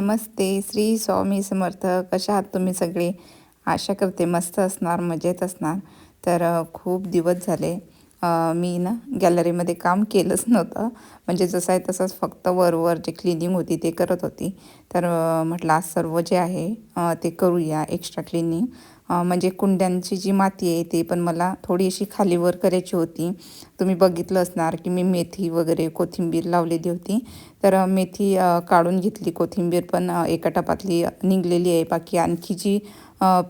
नमस्ते. श्री स्वामी समर्थ. कशा आहात तुम्ही सगळे? आशा करते मस्त असणार मजेत असणार. तर खूप दिवस झाले. मी ना गॅलरीमध्ये काम केलंच नव्हतं. म्हणजे जसं आहे तसंच फक्त वरवर जे क्लिनिंग होती ते करत होती. तर म्हटलं आज सर्व जे आहे ते करूया एक्स्ट्रा क्लिनिंग. म्हणजे कुंड्यांची जी माती आहे ते पण मला थोडी अशी खालीवर करायची होती. तुम्ही बघितलं असणार की मी मेथी वगैरे कोथिंबीर लावलेली होती. तर मेथी काढून घेतली कोथिंबीर पण एका टपातली निघलेली आहे. बाकी आणखी जी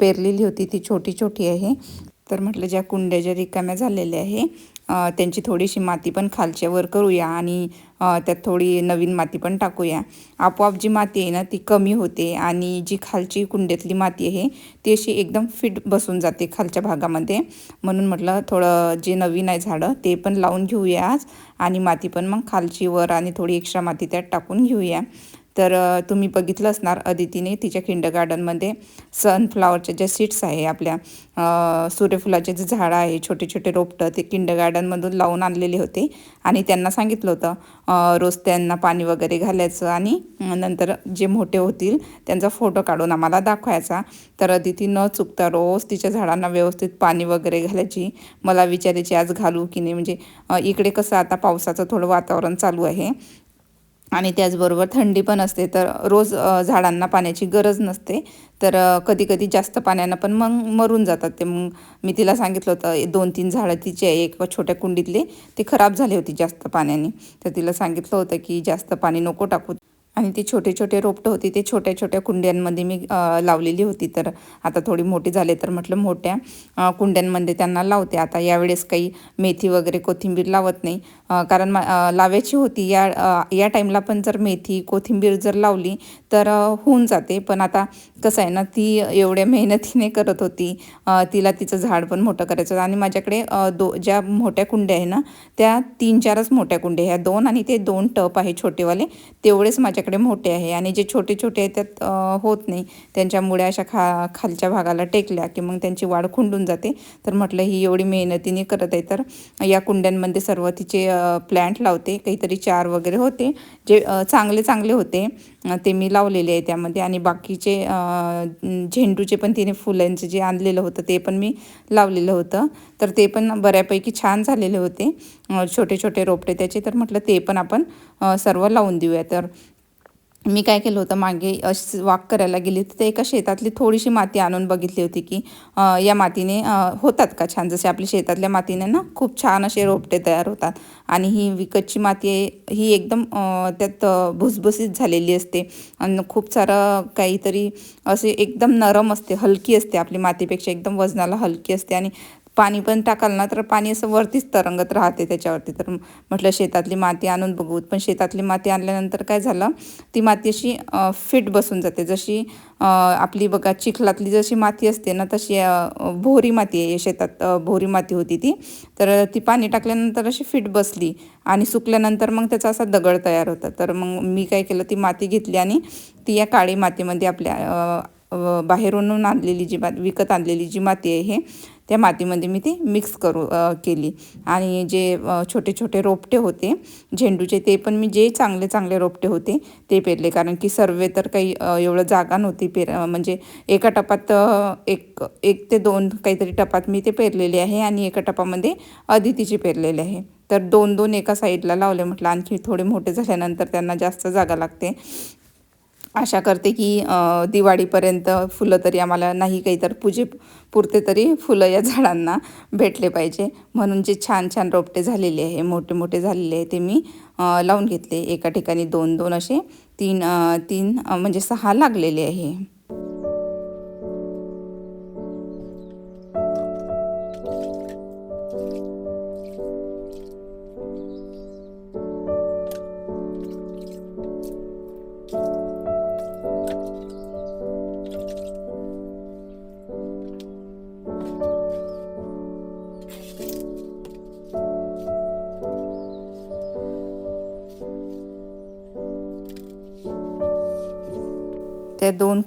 पेरलेली होती ती छोटी छोटी आहे. तर म्हटलं ज्या कुंड्या ज्या रिकाम्या झालेल्या आहे त्यांची थोडीशी माती पण खालच्या वर करूया आणि त्यात थोडी नवीन माती पण टाकूया. आपोआप जी माती आहे ना ती कमी होते आणि जी खालची कुंड्यातली माती आहे ती अशी एकदम फिट बसून जाते खालच्या भागामध्ये. म्हणून म्हटलं थोडं जे नवीन आहे झाडं ते पण लावून घेऊया आज आणि माती पण मग खालची वर आणि थोडी एक्स्ट्रा माती त्यात टाकून घेऊया. तर तुम्ही बघितलं असणार अदितीने तिच्या किंड गार्डनमध्ये सनफ्लावरच्या ज्या सीड्स आहे आपल्या सूर्यफुलाचे जे झाडं आहे छोटे छोटे रोपटं ते किंड गार्डनमधून लावून आणलेले होते. आणि त्यांना सांगितलं होतं रोज त्यांना पाणी वगैरे घालायचं आणि नंतर जे मोठे होतील त्यांचा फोटो काढून आम्हाला दाखवायचा. तर अदिती न चुकता रोज तिच्या झाडांना व्यवस्थित पाणी वगैरे घालायची. मला विचारायची आज घालू की नाही? म्हणजे इकडे कसं आता पावसाचं थोडं वातावरण चालू आहे. आणि त्याचबरोबर थंडी पण असते तर रोज झाडांना पाण्याची गरज नसते. तर कधी कधी जास्त पाण्यानं पण मग मरून जातात ते. मग मी तिला सांगितलं होतं दोन तीन झाडं तिचे एक छोट्या कुंडीतले ते खराब झाले होती जास्त पाण्याने. तर तिला सांगितलं होतं की जास्त पाणी नको टाकू. आणि ती छोटे छोटे रोपटं होती ते छोट्या छोट्या कुंड्यांमध्ये मी लावलेली होती. तर आता थोडी मोठी झाले तर म्हटलं मोठ्या कुंड्यांमध्ये त्यांना लावते. आता यावेळेस काही मेथी वगैरे कोथिंबीर लावत नाही. कारण मा- लावायची होती. या या टाईमला पण जर मेथी कोथिंबीर जर लावली तर होऊन जाते. पण आता कसं आहे ना ती एवढ्या मेहनतीने करत होती. तिला तिचं झाड पण मोठं करायचं होतं. आणि माझ्याकडे दो ज्या मोठ्या कुंड्या आहे ना त्या तीन चारच मोठ्या कुंड्या ह्या दोन आणि ते दोन टप आहे छोटेवाले. तेवढेच माझ्याकडे मोठे आहे. आणि जे छोटे छोटे आहेत त्यात होत नाही. त्यांच्यामुळे अशा खा खालच्या भागाला टेकल्या की मग त्यांची वाढ खुंडून जाते. तर म्हटलं ही एवढी मेहनतीने करत आहे. तर या कुंड्यांमध्ये सर्व तिचे प्लॅन्ट लावते काहीतरी चार वगैरे होते जे चांगले चांगले होते. ते मी लावलेले आहे त्यामध्ये आणि बाकीचे झेंडूचे पण तिने फुलांचे जे आणलेलं होतं ते पण मी लावलेलं होतं. तर ते पण बऱ्यापैकी छान झालेले होते. छोटे छोटे रोपटे त्याचे. तर म्हटलं ते पण आपण सर्व लावून देऊया. तर मी काय केलं होतं मागे अशी वाक करायला गेली तर ते एका शेतातली थोडीशी माती आणून बघितली होती की या मातीने होतात का छान? जसे आपल्या शेतातल्या मातीने ना खूप छान असे रोपटे तयार होतात. आणि ही विकतची माती ही एकदम त्यात भुसभुसीत झालेली असते. आणि खूप सारं काहीतरी असे एकदम नरम असते हलकी असते आपली मातीपेक्षा एकदम वजनाला हलकी असते. आणि पाणी पण टाकाल ना तर पाणी असं वरतीच तरंगत राहते त्याच्यावरती. तर म्हटलं शेतातली माती आणून बघू. पण शेतातली माती आणल्यानंतर काय झालं ती माती अशी फिट बसून जाते. जशी आपली बघा चिखलातली जशी माती असते ना तशी भोरी माती आहे. शेतात भोरी माती होती ती. तर ती पाणी टाकल्यानंतर अशी फिट बसली आणि सुकल्यानंतर मग त्याचा असा दगड तयार होता. तर मग मी काय केलं ती माती घेतली आणि ती या काळी मातीमध्ये आपल्या बाहेरून आणलेली जी माती विकत आणलेली जी माती आहे हे त्या मातीमध्ये मी ती मिक्स करू केली. आणि जे छोटे छोटे रोपटे होते झेंडूचे ते पण मी जे चांगले चांगले रोपटे होते ते पेरले. कारण की सर्व तर काही एवढं जागा नव्हती पेर म्हणजे एका टपात एक एक ते दोन काहीतरी टपात मी ते पेरलेले आहे आणि एका टपामध्ये अदितीचे पेरलेले आहे. तर दोन दोन एका साईडला लावले म्हटलं आणखी थोडे मोठे झाल्यानंतर त्यांना जास्त जागा लागते. आशा करते की दिवाळीपर्यंत फुलं तरी आम्हाला नाही काही तर पूजे पुरते तरी फुलं या झाडांना भेटले पाहिजे. म्हणून जे छान छान रोपटे झालेले आहे मोठे मोठे झालेले आहे ते मी लावून घेतले. एका ठिकाणी दोन दोन असे तीन तीन म्हणजे सहा लागलेले आहे.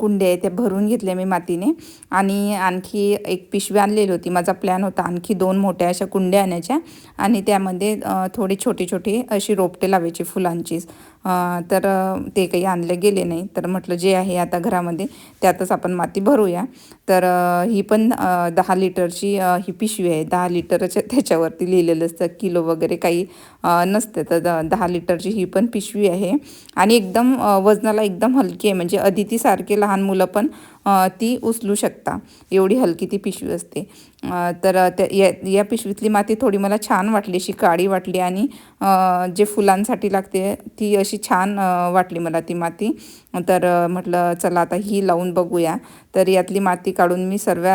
कुंड्या आहेत त्या भरून घेतल्या मी मातीने. आणि आणखी एक पिशवी आणलेली होती. माझा प्लॅन होता आणखी दोन मोठ्या अशा कुंड्या आणायच्या. आणि त्यामध्ये थोडी छोटी छोटी अशी रोपटे लावायची फुलांचीच. तर ते काही आणले गेले नाही. तर म्हटलं जे आहे आता घरामध्ये त्यातच आपण माती भरूया. तर ही पण दहा लिटरची ही पिशवी आहे. दहा लिटरच्या त्याच्यावरती लिहिलेलं असतं. किलो वगैरे काही नसते. तर द दहा लिटरची ही पण पिशवी आहे. आणि एकदम वजनाला एकदम हलकी आहे. म्हणजे अदितीसारखे लहान मुलं पण ती उचलू शकता. एवढी हलकी ती पिशवी असते. तर त्या या या पिशवीतली माती थोडी मला छान वाटली अशी काळी वाटली आणि जे फुलांसाठी लागते ती अशी छान वाटली मला ती माती. तर म्हटलं चला आता ही लावून बघूया. तर यातली माती काढून मी सर्व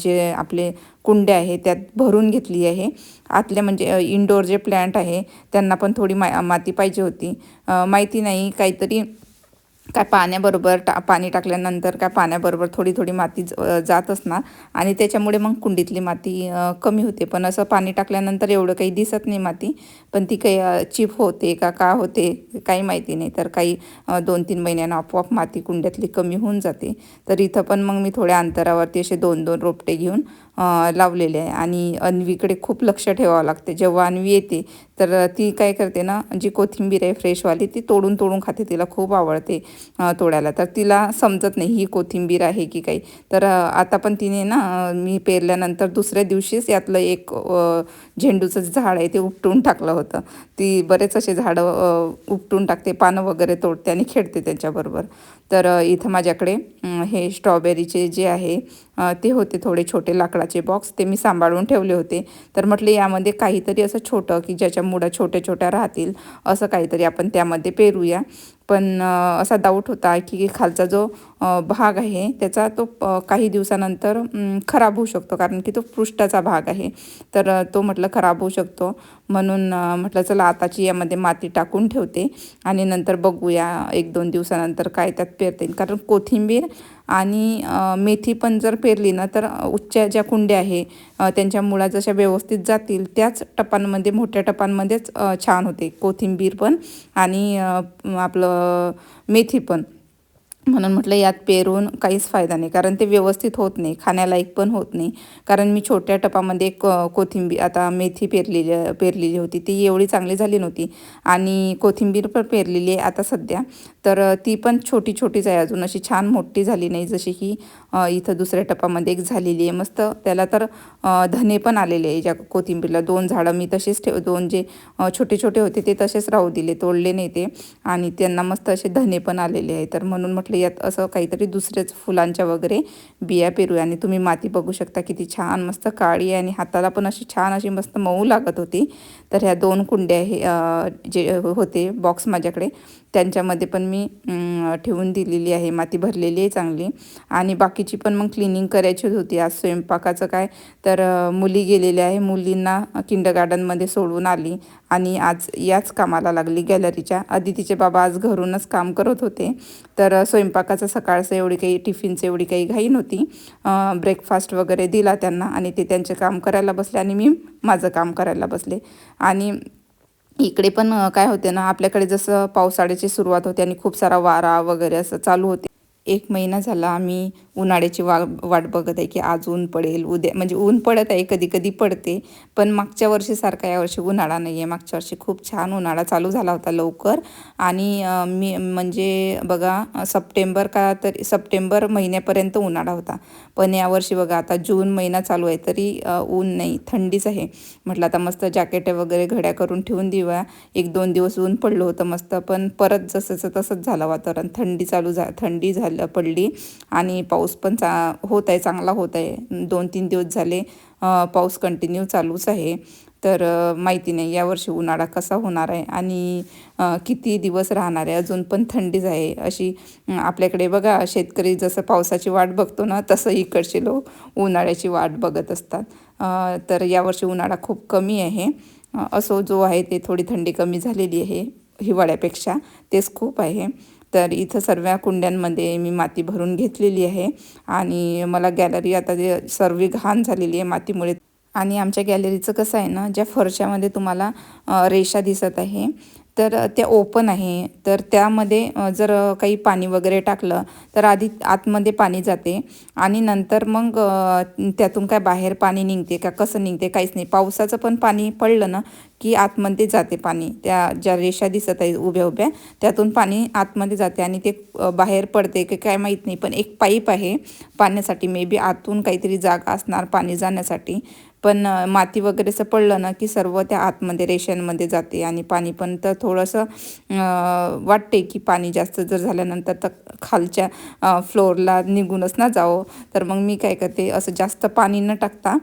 जे आपले कुंड्या आहे त्यात भरून घेतली आहे. आतल्या म्हणजे इंडोर जे प्लॅन्ट आहे त्यांना पण थोडी मा माती पाहिजे होती. माहिती नाही काहीतरी काय पाण्याबरोबर टा पाणी टाकल्यानंतर काय पाण्याबरोबर थोडी थोडी माती ज- जात असणार. आणि त्याच्यामुळे मग कुंडीतली माती कमी होते. पण असं पाणी टाकल्यानंतर एवढं काही दिसत नाही माती. पण ती काही चिप होते का का होते काही माहिती नाही. तर काही दोन तीन महिन्यानं आपोआप माती कुंड्यातली कमी होऊन जाते. तर इथं पण मग मी थोड्या अंतरावरती असे दोन दोन रोपटे घेऊन लावलेले आहे. आणि अन्वीकडे खूप लक्ष ठेवावं लागते. जेव्हा अन्वी येते तर ती काय करते ना जी कोथिंबीर आहे फ्रेशवाली ती तोडून तोडून खाते. तिला खूप आवडते तोडायला. तर तिला समजत नाही ही कोथिंबीर आहे की काही. तर आता पण तिने ना मी पेरल्यानंतर दुसऱ्या दिवशीच यातलं एक झेंडूचं झाड आहे ते उपटून टाकलं होतं. ती बरेच असे झाडं उपटून टाकते पानं वगैरे तोडते आणि खेळते त्याच्याबरोबर. तर इथं माझ्याकडे हे स्ट्रॉबेरीचे जे आहे ते होते थोडे छोटे लाकडाचे बॉक्स ते मी सांभाळून ठेवले होते. तर म्हटले यामध्ये काहीतरी असं छोटं की ज्याच्या मुळा छोट्या छोट्या राहतील असं काहीतरी आपण त्यामध्ये पेरूया. पण असा डाऊट होता की खालचा जो भाग आहे त्याचा तो काही दिवसानंतर खराब होऊ शकतो कारण की तो पृष्ठाचा भाग आहे. तर तो म्हटलं खराब होऊ शकतो. म्हणून म्हटलं चला आताची यामध्ये माती टाकून ठेवते आणि नंतर बघूया एक दोन दिवसानंतर काय त्यात पेरता येईल. कारण कोथिंबीर आणि मेथी पण जर पेरली ना तर उच्च ज्या कुंड्या आहे त्यांच्या मुळा जशा व्यवस्थित जातील त्याच टपांमध्ये मोठ्या टपांमध्येच छान होते. कोथिंबीर पण आणि आपलं मेथी पण. म्हणून म्हटलं यात पेरून काहीच फायदा नाही. कारण ते व्यवस्थित होत नाही. खाण्यालायक पण होत नाही. कारण मी छोट्या टपामध्ये क कोथिंबीर आता मेथी पेरलेली पेरलेली होती. ती एवढी चांगली झाली नव्हती. आणि कोथिंबीर पण पेरलेली आहे आता सध्या. तर ती पण छोटी छोटीच आहे अजून. अशी छान मोठी झाली नाही जशी की इथं दुसऱ्या टपामध्ये एक झालेली आहे. मस्त त्याला तर धने पण आलेले आहे ज्या कोथिंबीरला. दोन झाडं मी तसेच ठेव दोन जे छोटे छोटे होते ते तसेच राहू दिले तोडले नाही ते. आणि त्यांना मस्त असे धने पण आलेले आहे. तर म्हणून म्हटलं यात असं काहीतरी दुसरेच फुलांच्या वगैरे बिया पेरूया. आणि तुम्ही माती बघू शकता किती छान मस्त काळी आहे आणि हाताला पण अशी छान अशी मस्त मऊ लागत होती. तर ह्या दोन कुंड्या हे जे होते बॉक्स माझ्याकडे त्यांच्यामध्ये पण मी ठेवून दिलेली आहे. माती भरलेली आहे चांगली. आणि बाकीची पण मग क्लिनिंग करायचीच होती. आज स्वयंपाकाचं काय? तर मुली गेलेल्या आहे. मुलींना किंड गार्डनमध्ये सोडून आली. आणि आज याच कामाला लागली गॅलरीच्या अदितीचे तिचे बाबा आज घरूनच काम करत होते. तर स्वयंपाकाचं सकाळचं एवढी काही टिफिनचं एवढी काही घाई नव्हती. ब्रेकफास्ट वगैरे दिला त्यांना आणि ते त्यांचे काम करायला बसले आणि मी माझं काम करायला बसले. आणि इकडे पण काय होते ना आपल्याकडे जसं पावसाळ्याची सुरुवात होते आणि खूप सारा वारा वगैरे असं चालू होते. एक महिना झाला आम्ही उन्हाळ्याची वा वाट बघत आहे की आज ऊन पडेल उद्या म्हणजे ऊन पडत आहे कधी कधी पडते पण मागच्या वर्षीसारखा यावर्षी उन्हाळा नाही आहे मागच्या वर्षी खूप छान उन्हाळा चालू झाला होता लवकर. आणि मी म्हणजे बघा सप्टेंबर का तरी सप्टेंबर महिन्यापर्यंत उन्हाळा होता. पण यावर्षी बघा आता जून महिना चालू आहे तरी ऊन नाही थंडीच आहे. म्हटलं आता मस्त जॅकेट वगैरे घड्या करून ठेवून देऊया. एक दोन दिवस ऊन पडलं होतं मस्त पण परत जसंचं तसंच झालं वातावरण. थंडी चालू झा थंडी झालं पडली. आणि पाऊस पाऊस पण चा होत आहे चांगला होत आहे दोन तीन दिवस झाले पाऊस कंटिन्यू चालूच आहे. तर माहिती नाही यावर्षी उन्हाळा कसा होणार आहे आणि किती दिवस राहणार आहे? अजून पण थंडीच आहे. अशी आपल्याकडे बघा शेतकरी जसं पावसाची वाट बघतो ना तसं इकडचे लोक उन्हाळ्याची वाट बघत असतात. तर यावर्षी उन्हाळा खूप कमी आहे. असो जो आहे ते थोडी थंडी कमी झालेली आहे हिवाळ्यापेक्षा. तेच खूप आहे. तर इथं सर्व कुंड्यांमध्ये मी माती भरून घेतलेली आहे. आणि मला गॅलरी आता जे सर्व घाण झालेली आहे मातीमुळे. आणि आमच्या गॅलरीचं कसं आहे ना ज्या फरशामध्ये तुम्हाला रेषा दिसत आहे तर त्या ओपन आहे. तर त्यामध्ये जर काही पाणी वगैरे टाकलं तर आधी आतमध्ये पाणी जाते. आणि नंतर मग त्यातून काय बाहेर पाणी निघते का कसं निघते काहीच नाही. पावसाचं पण पाणी पडलं ना की आतमध्ये जाते पाणी. त्या ज्या रेषा दिसत आहे उभ्या उभ्या त्यातून पाणी आतमध्ये जाते आणि ते बाहेर पडते की काय माहीत नाही. पण एक पाईप आहे पाण्यासाठी. मे बी आतून काहीतरी जागा असणार पाणी जाण्यासाठी. पण माती वगैरे असं पडलं ना की सर्व त्या आतमध्ये रेषांमध्ये जाते आणि पाणी पण तर थोडंसं वाटते की पाणी जास्त जर झाल्यानंतर तर खालच्या फ्लोअरला निघूनच ना जावं. तर मग मी काय करते असं जास्त पाणी न टाकता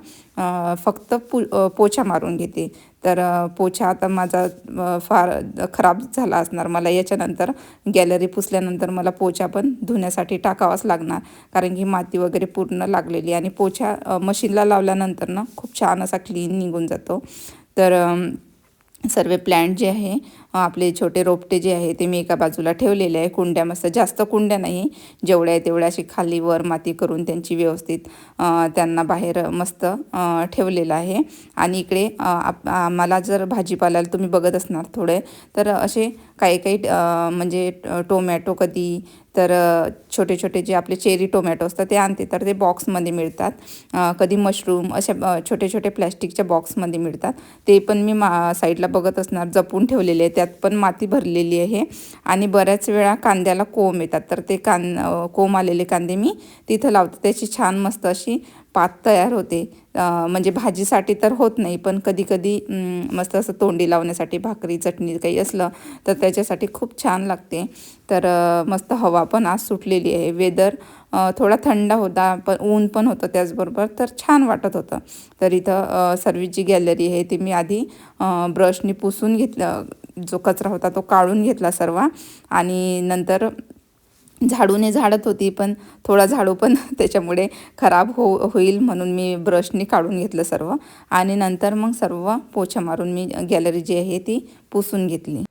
फक्त पु पोछा मारून घेते. तर पोछा आता माझा फार खराब झाला असणार. मला याच्यानंतर गॅलरी पुसल्यानंतर मला पोछा पण धुण्यासाठी टाकावाच लागणार. कारण की माती वगैरे पूर्ण लागलेली आणि पोछा मशीनला लावल्यानंतर ना खूप छान असा क्लीन निघून जातो. तर सर्व प्लॅन्ट जे आहे आपले छोटे रोपटे जे आहे ते मी एका बाजूला ठेवलेले आहे. कुंड्या मस्त जास्त कुंड्या नाही. जेवढ्या आहे तेवढ्या अशी खाली वर माती करून त्यांची व्यवस्थित त्यांना बाहेर मस्त ठेवलेलं आहे. आणि इकडे आप- आम्हाला जर भाजीपाल्याला तुम्ही बघत असणार थोडे तर असे काही काही म्हणजे टोमॅटो कधी तर छोटे छोटे जे आपले चेरी टोमॅटो असतात ते आणते तर ते बॉक्समध्ये मिळतात. कधी मशरूम अशा छोटे छोटे प्लॅस्टिकच्या बॉक्समध्ये मिळतात. ते पण मी मा साईडला बघत असणार जपून ठेवलेले आहे त्यात पण माती भरलेली आहे. आणि बऱ्याच वेळा कांद्याला कोंब येतात. तर ते कां कोंब आलेले कांदे मी तिथं लावते. त्याची छान मस्त अशी पात तयार होते. म्हणजे भाजीसाठी तर होत नाही पण कधी कधी मस्त असं तोंडी लावण्यासाठी भाकरी चटणी काही असलं तर त्याच्यासाठी खूप छान लागते. तर मस्त हवा पण आज सुटलेली आहे. वेदर थोडा थंड होता पण ऊन पण होतं त्याचबरोबर तर छान वाटत होतं. तर इथं सर्विस सर्विसची गॅलरी आहे. ती मी आधी ब्रशनी पुसून घेतलं. जो कचरा होता तो काढून घेतला सर्व. आणि नंतर झाडूने झाडत होती पण थोडा झाडू पण त्याच्यामुळे खराब हो होईल म्हणून मी ब्रशने काढून घेतलं सर्व. आणि नंतर मग सर्व पोछा मारून मी गॅलरी जी आहे ती पुसून घेतली.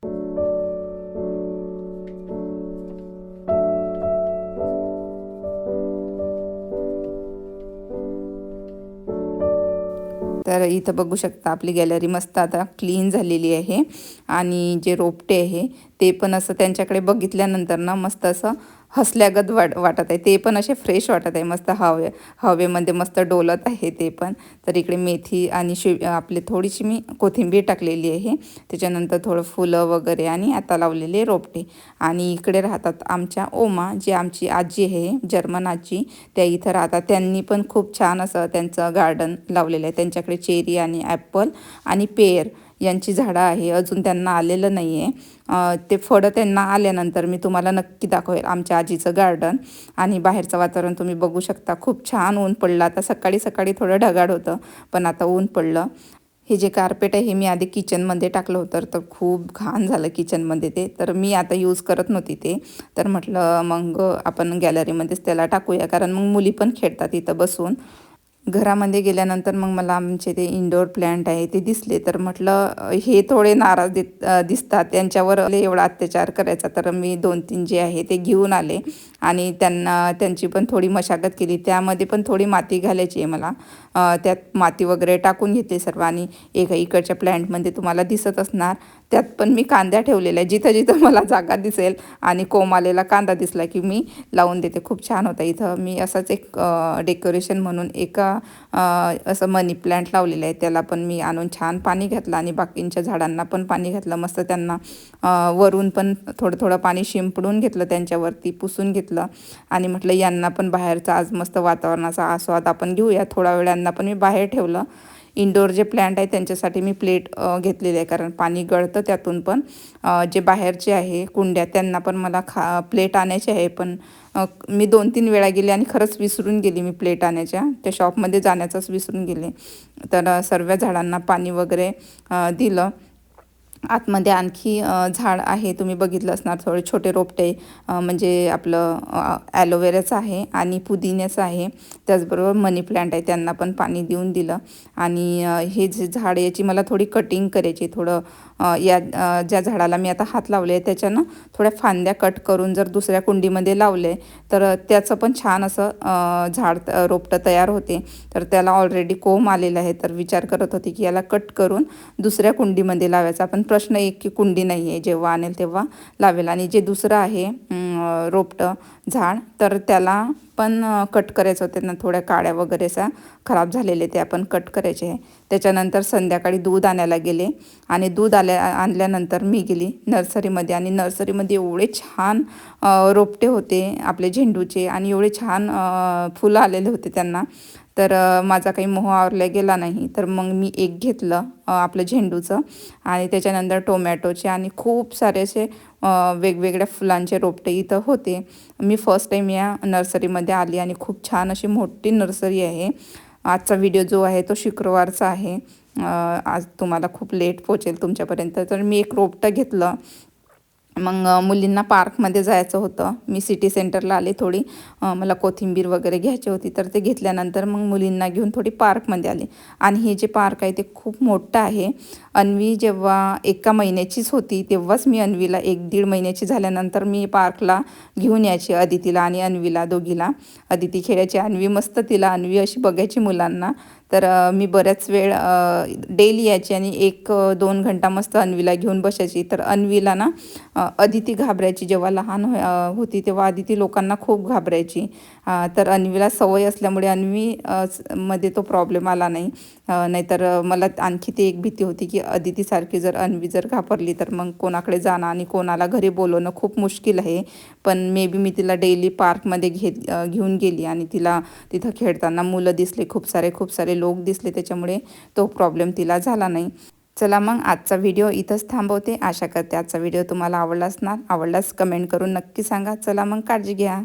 इथं बघू शकता आपली गॅलरी मस्त आता क्लीन झालेली आहे. आणि जे रोपटे आहे ते पण असं त्यांच्याकडे बघितल्यानंतर ना मस्त असं हसल्यागत वाट वाटत आहे. ते पण असे फ्रेश वाटत आहे. मस्त हवे हवेमध्ये मस्त डोलत आहे ते पण. तर इकडे मेथी आणि शि आपली थोडीशी मी कोथिंबीर टाकलेली आहे. त्याच्यानंतर थोडं फुलं वगैरे आणि आता लावलेले रोपटे. आणि इकडे राहतात आमच्या ओमा जी आमची आजी आहे जर्मन आजी. त्या इथं राहतात. त्यांनी पण खूप छान असं त्यांचं गार्डन लावलेलं आहे. त्यांच्याकडे चेरी आणि ॲपल आणि पेर यांची झाडं आहे अजून त्यांना आलेलं नाही आहे ते फळं त्यांना आल्यानंतर मी तुम्हाला नक्की दाखवेल आमच्या आजीचं गार्डन आणि बाहेरचं वातावरण तुम्ही बघू शकता. खूप छान ऊन पडलं. आता सकाळी सकाळी थोडं ढगाळ होतं पण आता ऊन पडलं. हे जे कार्पेट आहे हे मी आधी किचनमध्ये टाकलं होतं तर खूप घाण झालं किचनमध्ये ते. तर मी आता यूज करत नव्हती ते. तर म्हटलं मग आपण गॅलरीमध्येच त्याला टाकूया. कारण मग मुली पण खेळतात इथं बसून. घरामध्ये गेल्यानंतर मग मला आमचे ते इंडोर प्लॅन्ट आहे ते दिसले. तर म्हटलं हे थोडे नाराज देत दिसतात. त्यांच्यावर एवढा अत्याचार करायचा. तर मी दोन तीन जे आहे ते घेऊन आले. आणि त्यांना त्यांची पण थोडी मशागत केली. त्यामध्ये पण थोडी माती घालायची आहे मला. त्यात माती वगैरे टाकून घेतली सर्व आणि एका इकडच्या प्लॅन्टमध्ये तुम्हाला दिसत असणार. त्यात पण मी कांद्या ठेवलेल्या जिथं जिथं मला जागा दिसेल आणि कोमालेला कांदा दिसला की मी लावून देते. खूप छान होता. इथं मी असंच एक डेकोरेशन म्हणून एका असं मनी प्लॅन्ट लावलेलं आहे. त्याला पण मी आणून छान पाणी घातलं आणि बाकींच्या झाडांना पण पाणी घातलं. मस्त त्यांना वरून पण थोडं थोडं पाणी शिंपडून घेतलं त्यांच्यावरती पुसून घेतलं. आणि म्हटलं यांना पण बाहेरचा आज मस्त वातावरणाचा आस्वाद आपण घेऊया. थोडा वेळानं यांना पण मी बाहेर ठेवलं. इंडोर जे प्लॅन्ट आहे त्यांच्यासाठी मी प्लेट घेतलेले आहे. कारण पाणी गळतं त्यातून पण. जे बाहेरचे आहे कुंड्या त्यांना पण मला खा प्लेट आणायचे आहे. पण मी दोन तीन वेळा गेले आणि खरंच विसरून गेली मी प्लेट आणायच्या. त्या शॉपमध्ये जाण्याचंच विसरून गेले. तर सर्व झाडांना पाणी वगैरे दिलं. आतमध्ये आणखी झाड आहे. तुम्ही बघितलं असणार थोडे छोटे रोपटे म्हणजे आपलं ॲलोवेराचं आहे आणि पुदिन्याचं आहे. त्याचबरोबर मनी प्लांट आहे त्यांना पण पाणी देऊन दिलं. आणि हे जे झाड याची मला थोडी कटिंग करायची थोडं या ज्या झाडाला मी आता हात लावले आहे त्याच्यानं थोड्या फांद्या कट करून जर दुसऱ्या कुंडीमध्ये लावले तर त्याचं पण छान असं झाड रोपटं तयार होते. तर त्याला ऑलरेडी कोंब आलेलं आहे तर विचार करत होते की याला कट करून दुसऱ्या कुंडीमध्ये लावायचा. पण प्रश्न एक की कुंडी नाही आहे जेव्हा आणेल तेव्हा लावेल. आणि जे दुसरं आहे रोपटं झाड. तर त्याला पण कट करायचं होते. ना थोड्या काड्या वगैरे अशा खराब झालेले ते आपण कट करायचे. आहे त्याच्यानंतर संध्याकाळी दूध आणायला गेले. आणि दूध आल्या आणल्यानंतर मी गेली नर्सरीमध्ये. आणि नर्सरीमध्ये एवढे छान रोपटे होते आपले झेंडूचे. आणि एवढे छान फुलं आलेले होते त्यांना. तर माझा काही मोह आवरला गेला नाही. तर मग मी एक घेतलं आपलं झेंडूचं. आणि त्याच्यानंतर टोमॅटोचे आणि खूप सारे असे वेगवेगळ्या फुलांचे रोपटे इथं होते. मी फर्स्ट टाईम या नर्सरीमध्ये आली आणि खूप छान अशी मोठी नर्सरी आहे. आजचा व्हिडिओ जो आहे तो शुक्रवारचा आहे. आज तुम्हाला खूप लेट पोचेल तुमच्यापर्यंत. तर मी एक रोपटं घेतलं. मग मुलींना पार्कमध्ये जायचं होतं. मी सिटी सेंटरला आले थोडी. मला कोथिंबीर वगैरे घ्यायची होती तर ते घेतल्यानंतर मग मुलींना घेऊन थोडी पार्कमध्ये आले. आणि हे जे पार्क आहे ते खूप मोठं आहे. अन्वी जेव्हा एका महिन्याचीच होती तेव्हाच मी अन्वीला एक दीड महिन्याची झाल्यानंतर मी पार्कला घेऊन यायची अदितीला आणि अन्वीला दोघीला. अदिती खेळायची अन्वी मस्त तिला अन्वी अशी बघायची मुलांना. तर मी बऱ्याच वेळ डेली यायची आणि एक दोन घंटा मस्त अन्वीला घेऊन बसायची. तर अन्वीला ना अदिती घाबरायची. जेव्हा लहान हो- होती तेव्हा अदिती लोकांना खूप घाबरायची. तर अन्वीला सवय असल्यामुळे अन्वी मध्ये तो प्रॉब्लेम आला नाही. नाहीतर मला आणखी ती एक भीती होती की अदितीसारखी जर अन्वी जर घाबरली तर मग कोणाकडे जाणं आणि कोणाला घरी बोलवणं खूप मुश्किल आहे. पण मे बी मी तिला डेली पार्कमध्ये घेत घेऊन गेली आणि तिला तिथं खेळताना मुलं दिसले. खूप सारे खूप सारे लोक दिसले त्याच्यामुळे तो प्रॉब्लेम तिला झाला नाही. चला मग आजचा व्हिडिओ इथंच थांबवते. आशा करते आजचा व्हिडिओ तुम्हाला आवडला असणार. आवडलाच कमेंट करून नक्की सांगा. चला मग काळजी घ्या.